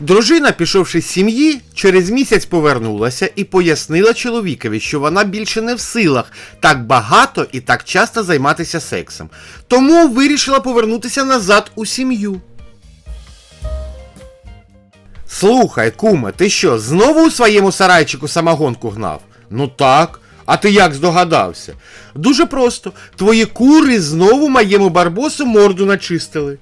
Дружина, пішовши з сім'ї, через місяць повернулася і пояснила чоловікові, що вона більше не в силах так багато і так часто займатися сексом. Тому вирішила повернутися назад у сім'ю. Слухай, куме, ти що, знову у своєму сарайчику самогонку гнав? Ну так. А ти як здогадався? Дуже просто. Твої кури знову моєму барбосу морду начистили.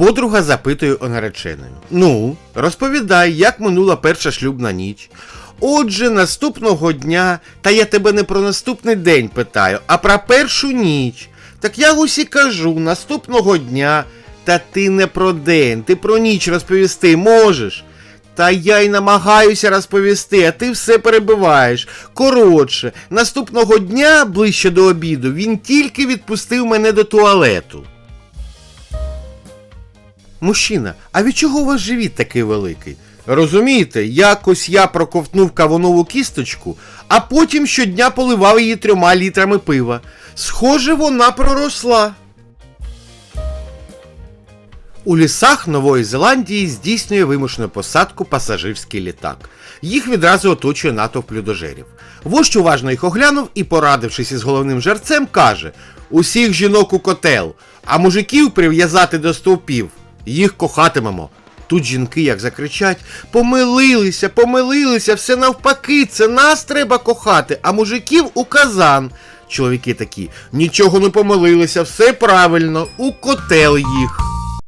Подруга запитує у нареченої. Ну, розповідай, як минула перша шлюбна ніч. Отже, наступного дня, та я тебе не про наступний день питаю, а про першу ніч. Так я усі кажу, наступного дня. Та ти не про день, ти про ніч розповісти можеш. Та я й намагаюся розповісти, а ти все перебиваєш. Коротше, наступного дня, ближче до обіду, він тільки відпустив мене до туалету. Мужчина, а від чого у вас живіт такий великий? Розумієте, якось я проковтнув кавунову кісточку, а потім щодня поливав її трьома літрами пива. Схоже, вона проросла. У лісах Нової Зеландії здійснює вимушену посадку пасажирський літак. Їх відразу оточує натовп людожерів. Вождь уважно їх оглянув і, порадившись із головним жерцем, каже: Усіх жінок у котел, а мужиків прив'язати до стовпів. Їх кохатимемо. Тут жінки як закричать: Помилилися, помилилися, все навпаки, це нас треба кохати, а мужиків у казан. Чоловіки такі, нічого не помилилися, все правильно, у котел їх.